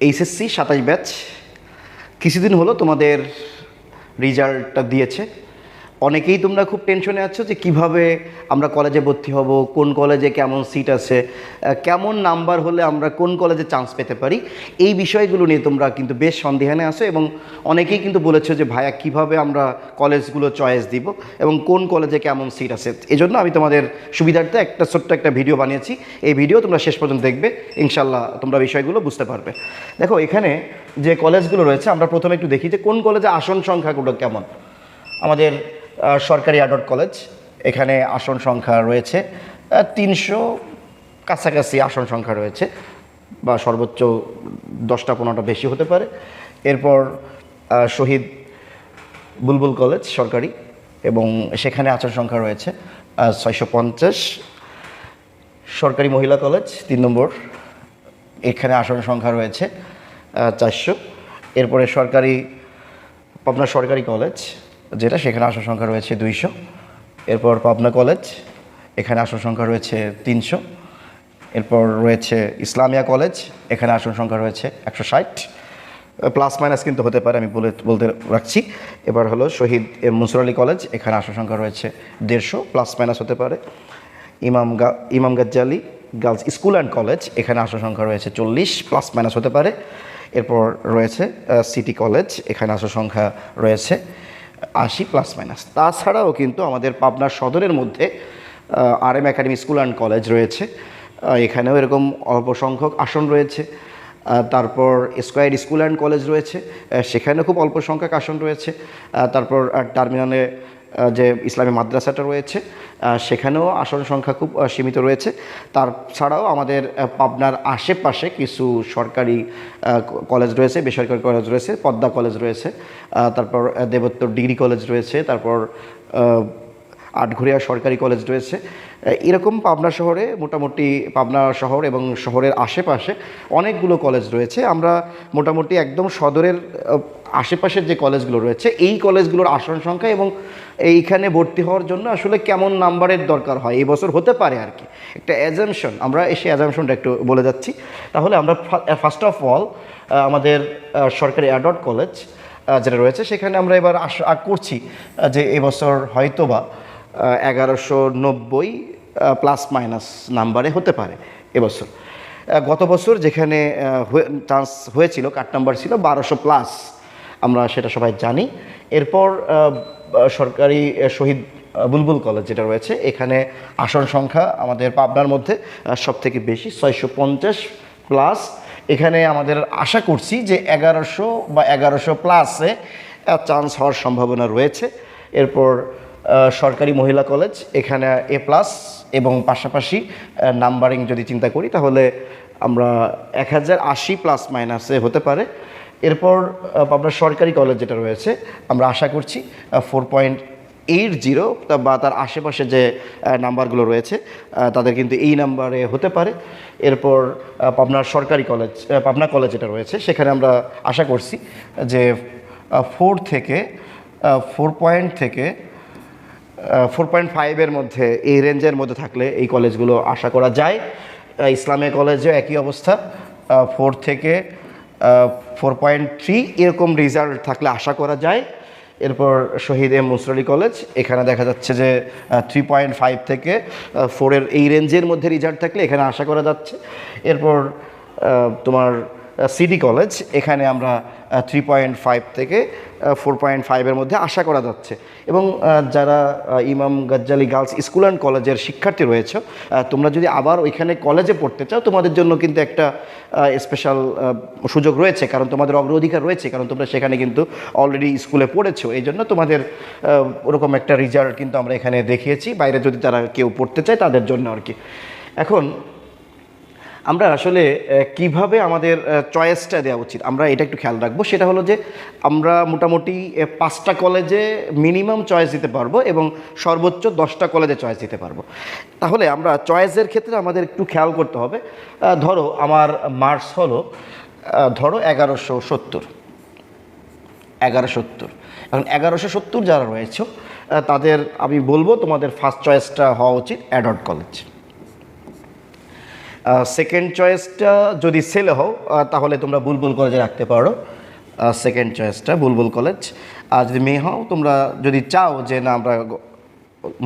HSC সাতাশ batch কিছুদিন হলো তোমাদের রেজাল্টটা দিয়েছে। অনেকেই তোমরা খুব টেনশনে আছো যে কীভাবে আমরা কলেজে ভর্তি হব, কোন কলেজে কেমন সিট আছে কেমন নাম্বার হলে আমরা কোন কলেজে চান্স পেতে পারি, এই বিষয়গুলো নিয়ে তোমরা কিন্তু বেশ সন্দেহানে আছো এবং অনেকেই কিন্তু বলেছ যে, ভাইয়া, কীভাবে আমরা কলেজগুলো চয়েস দিব এবং কোন কলেজে কেমন সিট আছে? এজন্য আমি তোমাদের সুবিধার্থে একটা ছোট্ট একটা ভিডিও বানিয়েছি। এই ভিডিও তোমরা শেষ পর্যন্ত দেখবে ইনশাল্লাহ তোমরা বিষয়গুলো বুঝতে পারবে। দেখো, এখানে যে কলেজগুলো রয়েছে, আমরা প্রথমে একটু দেখি যে কোন কলেজে আসন সংখ্যাগুলো কেমন। আমাদের সরকারি আডট কলেজ এখানে আসন সংখ্যা রয়েছে তিনশো কাছাকাছি আসন সংখ্যা রয়েছে, বা সর্বোচ্চ দশটা পনেরোটা বেশি হতে পারে। এরপর শহীদ বুলবুল কলেজ সরকারি, এবং সেখানে আসন সংখ্যা রয়েছে ছয়শো পঞ্চাশ। সরকারি মহিলা কলেজ তিন নম্বর, এখানে আসন সংখ্যা রয়েছে চারশো। এরপরে সরকারি, পাবনা সরকারি কলেজ যেটা, সেখানে আসন সংখ্যা রয়েছে দুইশো। এরপর পাবনা কলেজ, এখানে আসন সংখ্যা রয়েছে তিনশো। এরপর রয়েছে ইসলামিয়া কলেজ, এখানে আসন সংখ্যা রয়েছে একশো ষাট। প্লাস মাইনাস কিন্তু হতে পারে, আমি বলে, বলতে রাখছি। এবার হলো শহীদ মনসুর আলী কলেজ, এখানে আসন সংখ্যা রয়েছে দেড়শো, প্লাস মাইনাস হতে পারে। ইমাম গা, Imam Gazzali girls school and college, এখানে আসন সংখ্যা রয়েছে চল্লিশ, প্লাস মাইনাস হতে পারে। এরপর রয়েছে সিটি কলেজ, এখানে আসন সংখ্যা রয়েছে আশি প্লাস মাইনাস তাছাড়াও কিন্তু আমাদের পাবনা সদরের মধ্যে R M academy school and college রয়েছে। এখানেও এরকম অল্প সংখ্যক আসন রয়েছে। তারপর স্কোয়ার স্কুল অ্যান্ড কলেজ রয়েছে। সেখানেও খুব অল্প সংখ্যক আসন রয়েছে। তারপর টার্মিনালে যে ইসলামী মাদ্রাসাটা রয়েছে সেখানেও আসন সংখ্যা খুব সীমিত রয়েছে। তার ছাড়াও আমাদের পাবনার আশেপাশে কিছু সরকারি কলেজ রয়েছে, বেসরকারি কলেজ রয়েছে, পদ্মা কলেজ রয়েছে তারপর দেবত্তর ডিগ্রি কলেজ রয়েছে, তারপর আটঘরিয়া সরকারি কলেজ রয়েছে। এরকম পাবনা শহরে, মোটামুটি পাবনা শহর এবং শহরের আশেপাশে অনেকগুলো কলেজ রয়েছে। আমরা মোটামুটি একদম সদরের আশেপাশের যে কলেজগুলো রয়েছে, এই কলেজগুলোর আসন সংখ্যা এবং এইখানে ভর্তি হওয়ার জন্য আসলে কেমন নাম্বারের দরকার হয়? এই বছর হতে পারে আর কি। একটা অ্যাজামশন আমরা এসে অ্যাজামশনটা একটু বলে যাচ্ছি। তাহলে আমরা ফার্স্ট অফ অল আমাদের সরকারি অ্যাডট কলেজ যেটা রয়েছে, সেখানে আমরা এবার আশা করছি যে এবছর হয়তোবা এগারোশো নব্বই প্লাস মাইনাস নাম্বারে হতে পারে এবছর। গত বছর যেখানে চান্স হয়েছিল কাট নাম্বার ছিল বারোশো প্লাস, আমরা সেটা সবাই জানি। এরপর সরকারি শহীদ বুলবুল কলেজ যেটা রয়েছে, এখানে আসন সংখ্যা আমাদের পাবনার মধ্যে সব থেকে বেশি, ছয়শো পঞ্চাশ প্লাস। এখানে আমাদের আশা করছি যে এগারোশো বা এগারোশো প্লাসে চান্স হওয়ার সম্ভাবনা রয়েছে। এরপর সরকারি মহিলা কলেজ, এখানে এ প্লাস এবং পাশাপাশি নাম্বারিং যদি চিন্তা করি, তাহলে আমরা এক হাজার আশি প্লাস মাইনাসে হতে পারে। এরপর আপনার সরকারি কলেজ যেটা রয়েছে, আমরা আশা করছি ফোর পয়েন্ট এইট জিরো বা তার আশেপাশে যে নাম্বারগুলো রয়েছে তাদের কিন্তু এই নাম্বারে হতে পারে। এরপর পাবনার সরকারি কলেজ পাবনা কলেজ যেটা রয়েছে, সেখানে আমরা আশা করছি যে ফোর থেকে ফোর পয়েন্ট থেকে ফোর পয়েন্ট ফাইভের মধ্যে, এই রেঞ্জের মধ্যে থাকলে এই কলেজগুলো আশা করা যায়। ইসলামিয়া কলেজেও একই অবস্থা। ফোর থেকে ফোর পয়েন্ট থ্রি এরকম রেজাল্ট থাকলে আশা করা যায়। এরপর শহীদ এম মুসরালি কলেজ এখানে দেখা যাচ্ছে যে থ্রি পয়েন্ট ফাইভ থেকে ফোরের এই রেঞ্জের মধ্যে রেজাল্ট থাকলে এখানে আশা করা যাচ্ছে। এরপর তোমার সিডি কলেজ এখানে আমরা থ্রি পয়েন্ট ফাইভ থেকে ফোর পয়েন্ট ফাইভের মধ্যে আশা করা যাচ্ছে। এবং যারা ইমাম গজ্জালি গার্লস স্কুল অ্যান্ড কলেজের শিক্ষার্থী রয়েছে তোমরা যদি আবার ওইখানে কলেজে পড়তে চাও, তোমাদের জন্য কিন্তু একটা স্পেশাল সুযোগ রয়েছে। কারণ তোমাদের অগ্রাধিকার রয়েছে, কারণ তোমরা সেখানে কিন্তু অলরেডি স্কুলে পড়েছো। এই জন্য তোমাদের ওরকম একটা রেজাল্ট কিন্তু আমরা এখানে দেখিয়েছি। বাইরে যদি তারা কেউ পড়তে চায়, তাদের জন্য আর কি। এখন আমরা আসলে কীভাবে আমাদের চয়েসটা দেওয়া উচিত? আমরা এটা একটু খেয়াল রাখব। সেটা হলো যে, আমরা মোটামুটি পাঁচটা কলেজে মিনিমাম চয়েস দিতে পারব এবং সর্বোচ্চ দশটা কলেজে চয়েস দিতে পারব। তাহলে আমরা চয়েসের ক্ষেত্রে আমাদের একটু খেয়াল করতে হবে। ধরো, আমার মার্কস হলো ধরো এগারোশো সত্তর। এগারো সত্তর। এখন এগারোশো সত্তর যারা রয়েছে তাদের, আমি বলব তোমাদের ফার্স্ট চয়েসটা হওয়া উচিত অ্যাডট কলেজ সেকেন্ড চয়েসটা যদি ছেলে হও তাহলে তোমরা বুলবুল কলেজে রাখতে পারো। সেকেন্ড চয়েসটা বুলবুল কলেজ আর যদি মেয়ে হও, তোমরা যদি চাও যে না, আমরা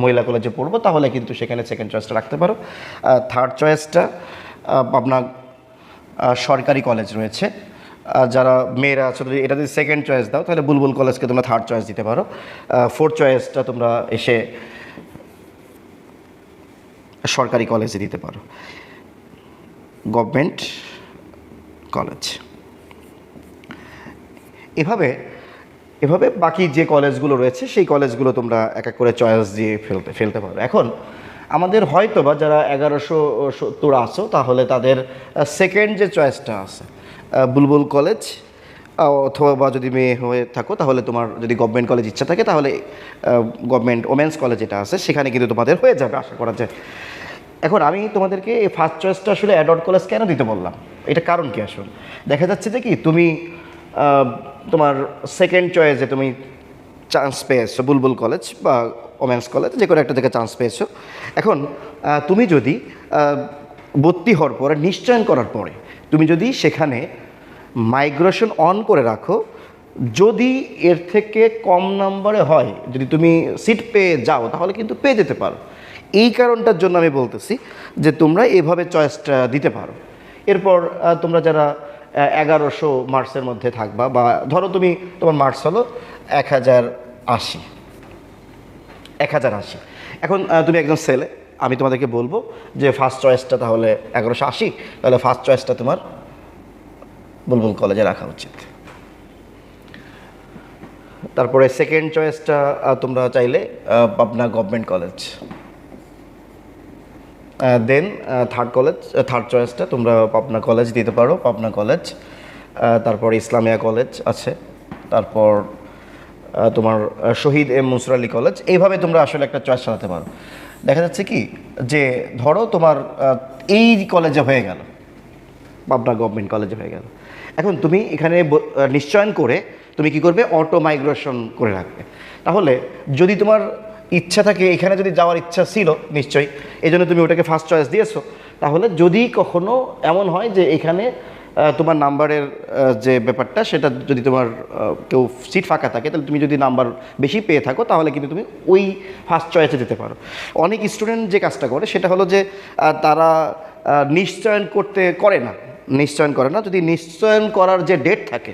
মহিলা কলেজে পড়ব, তাহলে কিন্তু সেখানে সেকেন্ড চয়েসটা রাখতে পারো। থার্ড চয়েসটা আপনার সরকারি কলেজ রয়েছে। যারা মেয়েরা আছে, যদি এটা যদি সেকেন্ড চয়েস দাও, তাহলে বুলবুল কলেজকে তোমরা থার্ড চয়েস দিতে পারো। ফোর্থ চয়েসটা তোমরা এসে সরকারি কলেজে দিতে পারো। Government college. এভাবে এভাবে বাকি যে কলেজগুলো রয়েছে, সেই কলেজগুলো তোমরা এক এক করে চয়েস দিয়ে ফেলতে ফেলতে পারো। এখন, আমাদের হয়তো বা যারা এগারোশো সত্তর আসো তাহলে তাদের সেকেন্ড যে চয়েসটা আছে বুলবুল কলেজ অথবা বা যদি মেয়ে হয়ে থাকো, তাহলে তোমার যদি গভর্নমেন্ট কলেজ ইচ্ছা থাকে, তাহলে গভর্নমেন্ট ওমেন্স কলেজ যেটা আছে, সেখানে কিন্তু তোমাদের হয়ে যাবে, আশা করা যায়। এখন আমি তোমাদেরকে এই ফার্স্ট চয়েসটা আসলে অ্যাডট কলেজ কেন দিতে বললাম? এটা কারণ কি আসলে? দেখা যাচ্ছে যে কি, তুমি তোমার সেকেন্ড চয়েসে তুমি চান্স পেয়েছ, বুলবুল কলেজ বা ওমেন্স কলেজ যে কোনো একটা জায়গায় চান্স পেয়েছ। এখন তুমি যদি ভর্তি হওয়ার পরে, নিশ্চয়ন করার পরে, তুমি যদি সেখানে মাইগ্রেশন অন করে রাখো, যদি এর থেকে কম নম্বরে হয়, যদি তুমি সিট পেয়ে যাও, তাহলে কিন্তু পেয়ে যেতে পারো। এই কারণটার জন্য আমি বলতেছি যে তোমরা এভাবে চয়েসটা দিতে পারো। এরপর তোমরা যারা এগারোশো মার্কসের মধ্যে থাকবা বা ধরো তুমি তোমার মার্কস হলো এক হাজার আশি। এক হাজার আশি। এখন তুমি একজন ছেলে, আমি তোমাদেরকে বলব যে ফার্স্ট চয়েসটা তাহলে এগারোশো আশি, তাহলে ফার্স্ট চয়েসটা তোমার বুলবুল কলেজে রাখা উচিত। তারপরে সেকেন্ড চয়েসটা তোমরা চাইলে Pabna government college then third college third চয়েসটা তোমরা পাবনা কলেজ দিতে পারো, পাবনা কলেজ তারপর ইসলামিয়া কলেজ আছে, তারপর তোমার শহীদ এম মুসর আলী কলেজ এইভাবে তোমরা আসলে একটা চয়েস চালাতে পারো। দেখা যাচ্ছে কি যে, ধরো তোমার এই কলেজে হয়ে গেল, পাবনা গভর্নমেন্ট কলেজে হয়ে গেল। এখন তুমি এখানে নিশ্চয়ন করে তুমি কি করবে? অটো মাইগ্রেশন করে রাখবে। তাহলে যদি তোমার ইচ্ছা থাকে, এখানে যদি যাওয়ার ইচ্ছা ছিল, নিশ্চয়ই। এই জন্য তুমি ওটাকে ফার্স্ট চয়েস দিয়েছ। তাহলে যদি কখনো এমন হয় যে এখানে তোমার নাম্বারের যে ব্যাপারটা, সেটা যদি তোমার কেউ সিট ফাঁকা থাকে, তাহলে তুমি যদি নাম্বার বেশি পেয়ে থাকো, তাহলে কিন্তু তুমি ওই ফার্স্ট চয়েসে যেতে পারো। অনেক স্টুডেন্ট যে কাজটা করে, সেটা হলো যে তারা নিশ্চয়ন করতে করে না। নিশ্চয়ন করে না। যদি নিশ্চয়ন করার যে ডেট থাকে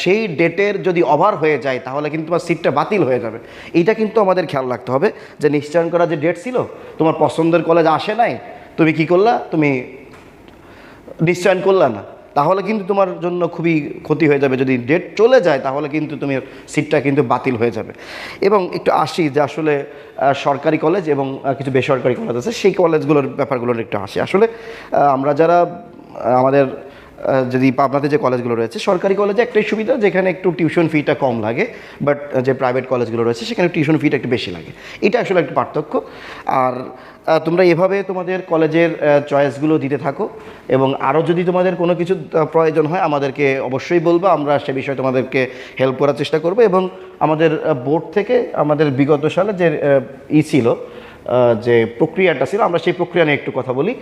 সেই ডেটের যদি ওভার হয়ে যায়, তাহলে কিন্তু তোমার সিটটা বাতিল হয়ে যাবে। এইটা কিন্তু আমাদের খেয়াল রাখতে হবে যে নিশ্চয়ন করার যে ডেট ছিল, তোমার পছন্দের কলেজ আসে নাই, তুমি কি করলা? তুমি নিশ্চয়ন করলা না। তাহলে কিন্তু তোমার জন্য খুবই ক্ষতি হয়ে যাবে। যদি ডেট চলে যায়, তাহলে কিন্তু তুমি সিটটা কিন্তু বাতিল হয়ে যাবে। এবং একটু আসি যে আসলে সরকারি কলেজ এবং কিছু বেসরকারি কলেজ আছে, সেই কলেজগুলোর ব্যাপারগুলোর একটু আসি। আসলে আমরা যারা আমাদের যদি পাবনাতে যে কলেজগুলো রয়েছে, সরকারি কলেজে একটাই সুবিধা, যেখানে একটু টিউশন ফিটা কম লাগে বাট যে প্রাইভেট কলেজগুলো রয়েছে, সেখানে টিউশন ফিটা একটু বেশি লাগে। এটা আসলে একটা পার্থক্য। আর তোমরা এভাবে তোমাদের কলেজের চয়েসগুলো দিতে থাকো, এবং আরও যদি তোমাদের কোনো কিছু প্রয়োজন হয়, আমাদেরকে অবশ্যই বলব, আমরা সে বিষয়ে তোমাদেরকে হেল্প করার চেষ্টা করব, এবং আমাদের বোর্ড থেকে আমাদের বিগত সালে যে ই ছিল যে প্রক্রিয়াটা ছিল, আমরা সেই প্রক্রিয়া নিয়ে একটু কথা বলি।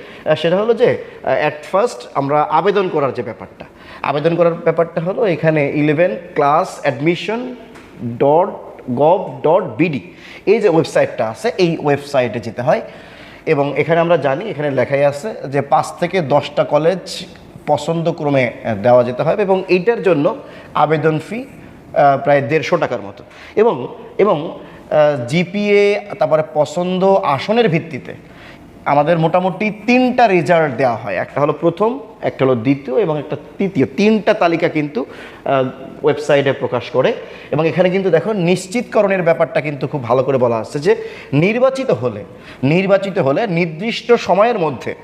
সেটা হলো যে অ্যাট ফার্স্ট আমরা আবেদন করার যে ব্যাপারটা, আবেদন করার ব্যাপারটা হলো এখানে eleven class admission dot gov dot BD এই যে ওয়েবসাইটটা আছে, এই ওয়েবসাইটে যেতে হয়। এবং এখানে আমরা জানি, এখানে লেখাই আছে যে পাঁচ থেকে দশটা কলেজ পছন্দ ক্রমে দেওয়া যেতে হবে এবং এইটার জন্য আবেদন ফি প্রায় দেড়শো টাকার মতো। এবং এবং জিপিএ তারপরে পছন্দ আসনের ভিত্তিতে আমাদের মোটামুটি তিনটা রেজাল্ট দেওয়া হয়। একটা হলো প্রথম, একটা হলো দ্বিতীয় এবং একটা তৃতীয়। তিনটা তালিকা কিন্তু ওয়েবসাইটে প্রকাশ করে। এবং এখানে কিন্তু দেখো, নিশ্চিতকরণের ব্যাপারটা কিন্তু খুব ভালো করে বলা আছে যে, নির্বাচিত হলে নির্বাচিত হলে নির্দিষ্ট সময়ের মধ্যে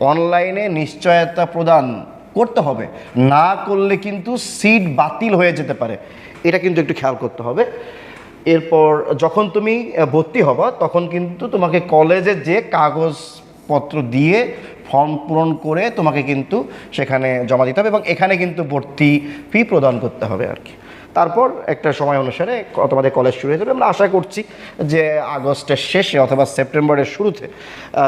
অনলাইনে নিশ্চয়তা প্রদান করতে হবে। না করলে কিন্তু সিট বাতিল হয়ে যেতে পারে। এটা কিন্তু একটু খেয়াল করতে হবে। এরপর যখন তুমি ভর্তি হবা, তখন কিন্তু তোমাকে কলেজে যে কাগজপত্র দিয়ে ফর্ম পূরণ করে তোমাকে কিন্তু সেখানে জমা দিতে হবে এবং এখানে কিন্তু ভর্তি ফি প্রদান করতে হবে আর কি। তারপর একটা সময় অনুসারে তোমাদের কলেজ শুরু হয়ে যাবে। আমরা আশা করছি যে আগস্টের শেষে অথবা সেপ্টেম্বরের শুরুতে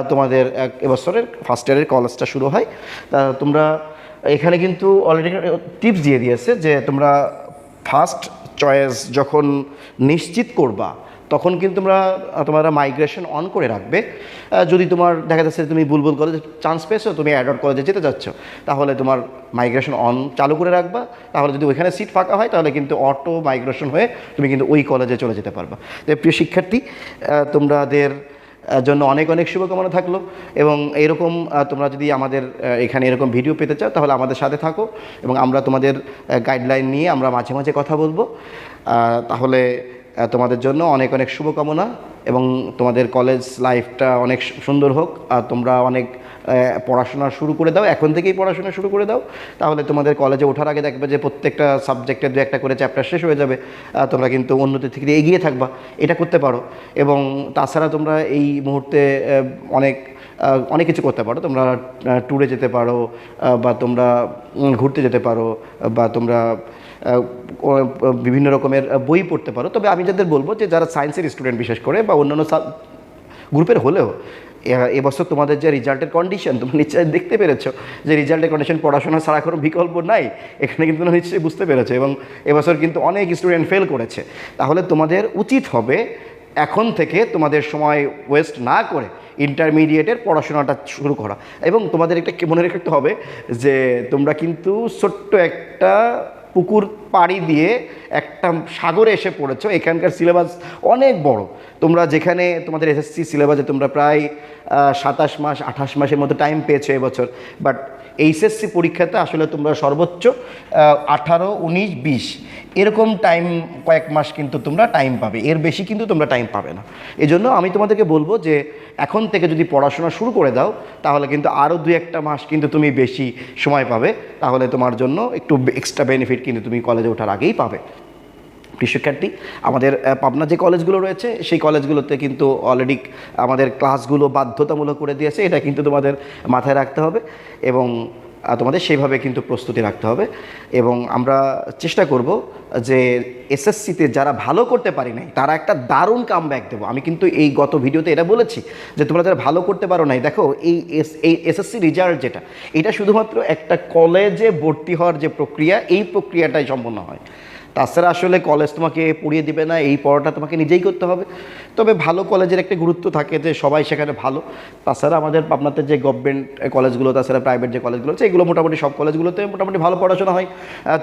তোমাদের এক- এবছরের ফার্স্ট ইয়ারের কলেজটা শুরু হয়। তা তোমরা এখানে কিন্তু অলরেডি টিপস দিয়ে দিয়েছে যে তোমরা ফার্স্ট চয়েস যখন নিশ্চিত করবা, তখন কিন্তু তোমরা তোমরা মাইগ্রেশন অন করে রাখবে। যদি তোমার দেখা যাচ্ছে তুমি বুলবুল কলেজে চান্স পেয়েছ, তুমি অ্যাডট কলেজে যেতে চাচ্ছ তাহলে তোমার মাইগ্রেশন অন চালু করে রাখবা। তাহলে যদি ওইখানে সিট ফাঁকা হয়, তাহলে কিন্তু অটো মাইগ্রেশন হয়ে তুমি কিন্তু ওই কলেজে চলে যেতে পারবা। প্রিয় শিক্ষার্থী তোমাদের জন্য অনেক অনেক শুভকামনা থাকল। এবং এরকম তোমরা যদি আমাদের এখানে এরকম ভিডিও পেতে চাও, তাহলে আমাদের সাথে থাকো। এবং আমরা তোমাদের গাইডলাইন নিয়ে আমরা মাঝে মাঝে কথা বলব। তাহলে তোমাদের জন্য অনেক অনেক শুভকামনা এবং তোমাদের কলেজ লাইফটা অনেক সুন্দর হোক। আর তোমরা অনেক পড়াশোনা শুরু করে দাও, এখন থেকেই পড়াশোনা শুরু করে দাও। তাহলে তোমাদের কলেজে ওঠার আগে দেখবে যে প্রত্যেকটা সাবজেক্টের দু একটা করে চ্যাপ্টার শেষ হয়ে যাবে। তোমরা কিন্তু অন্যদের থেকে এগিয়ে থাকবা, এটা করতে পারো। এবং তাছাড়া তোমরা এই মুহূর্তে অনেক অনেক কিছু করতে পারো। তোমরা ট্যুরে যেতে পারো বা তোমরা ঘুরতে যেতে পারো, বা তোমরা বিভিন্ন রকমের বই পড়তে পারো। তবে আমি যাদের বলব যে যারা সায়েন্সের স্টুডেন্ট বিশেষ করে বা অন্যান্য গ্রুপের হলেও এবছর তোমাদের যে রেজাল্টের কন্ডিশন তোমরা নিশ্চয়ই দেখতে পেরেছ যে রেজাল্টের কন্ডিশন পড়াশোনা ছাড়া কোনো বিকল্প নাই। এখানে কিন্তু তোমরা নিশ্চয়ই বুঝতে পেরেছ এবং এবছর কিন্তু অনেক স্টুডেন্ট ফেল করেছে। তাহলে তোমাদের উচিত হবে এখন থেকে তোমাদের সময় ওয়েস্ট না করে ইন্টারমিডিয়েটের পড়াশোনাটা শুরু করা। এবং তোমাদের একটা মনে রাখতে হবে যে তোমরা কিন্তু ছোট্ট একটা পুকুর পাড়ি দিয়ে একটা সাগরে এসে পড়েছ। এখানকার সিলেবাস অনেক বড়। তোমরা যেখানে তোমাদের এসএসসি সিলেবাসে তোমরা প্রায় সাতাশ মাস, আঠাশ মাসের মতো টাইম পেয়েছ এবছর। বাট এইচএসসি পরীক্ষাতে আসলে তোমরা সর্বোচ্চ আঠারো, উনিশ, বিশ এরকম টাইম কয়েক মাস কিন্তু তোমরা টাইম পাবে। এর বেশি কিন্তু তোমরা টাইম পাবে না। এজন্য আমি তোমাদেরকে বলব যে, এখন থেকে যদি পড়াশোনা শুরু করে দাও, তাহলে কিন্তু আরও দু একটা মাস কিন্তু তুমি বেশি সময় পাবে। তাহলে তোমার জন্য একটু এক্সট্রা বেনিফিট কিন্তু তুমি কলেজে ওঠার আগেই পাবে। শিক্ষার্থী আমাদের পাবনা যে কলেজগুলো রয়েছে, সেই কলেজগুলোতে কিন্তু অলরেডি আমাদের ক্লাসগুলো বাধ্যতামূলক করে দিয়েছে। এটা কিন্তু তোমাদের মাথায় রাখতে হবে এবং তোমাদের সেইভাবে কিন্তু প্রস্তুতি রাখতে হবে। এবং আমরা চেষ্টা করব যে এসএসসিতে যারা ভালো করতে পারি নাই, তারা একটা দারুণ কাম ব্যাক দেবো। আমি কিন্তু এই গত ভিডিওতে এটা বলেছি যে তোমরা যারা ভালো করতে পারো নাই, দেখো এই এই এসএসসি রেজাল্ট যেটা, এটা শুধুমাত্র একটা কলেজে ভর্তি হওয়ার যে প্রক্রিয়া, এই প্রক্রিয়াটাই সম্পন্ন হয়। তাছাড়া আসলে কলেজ তোমাকে পড়িয়ে দিবে না, এই পড়াটা তোমাকে নিজেই করতে হবে। তবে ভালো কলেজের একটা গুরুত্ব থাকে যে সবাই সেখানে ভালো। তাছাড়া আমাদের আপনাদের যে গভর্নমেন্ট কলেজগুলো তাছাড়া প্রাইভেট যে কলেজগুলো আছে, এগুলো মোটামুটি সব কলেজগুলোতে মোটামুটি ভালো পড়াশোনা হয়।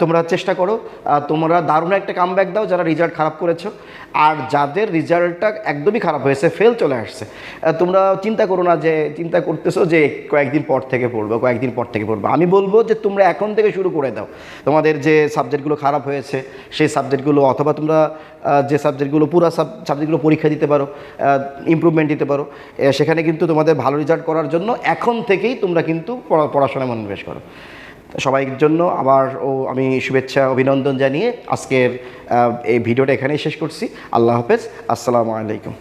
তোমরা চেষ্টা করো। তোমরা দারুণ একটা কাম দাও যারা রেজাল্ট খারাপ করেছ। আর যাদের রেজাল্টটা একদমই খারাপ হয়েছে ফেল চলে আসছে। তোমরা চিন্তা করো না যে, চিন্তা করতেছো যে কয়েকদিন পর থেকে পড়ব, কয়েকদিন পর থেকে পড়ব। আমি বলব যে তোমরা এখন থেকে শুরু করে দাও। তোমাদের যে সাবজেক্টগুলো খারাপ হয়েছে সেই সাবজেক্টগুলো অথবা তোমরা যে সাবজেক্টগুলো পুরো সাব সাবজেক্টগুলো পরীক্ষা দিতে পারো ইম্প্রুভমেন্ট দিতে পারো সেখানে কিন্তু তোমাদের ভালো রেজাল্ট করার জন্য এখন থেকেই তোমরা কিন্তু পড়া- পড়াশোনায় মনোনিবেশ করো। সবাইয়ের জন্য আবার, ও, আমি শুভেচ্ছা, অভিনন্দন জানিয়ে আজকের এই ভিডিওটা এখানেই শেষ করছি। আল্লাহ হাফেজ, আসসালামু আলাইকুম।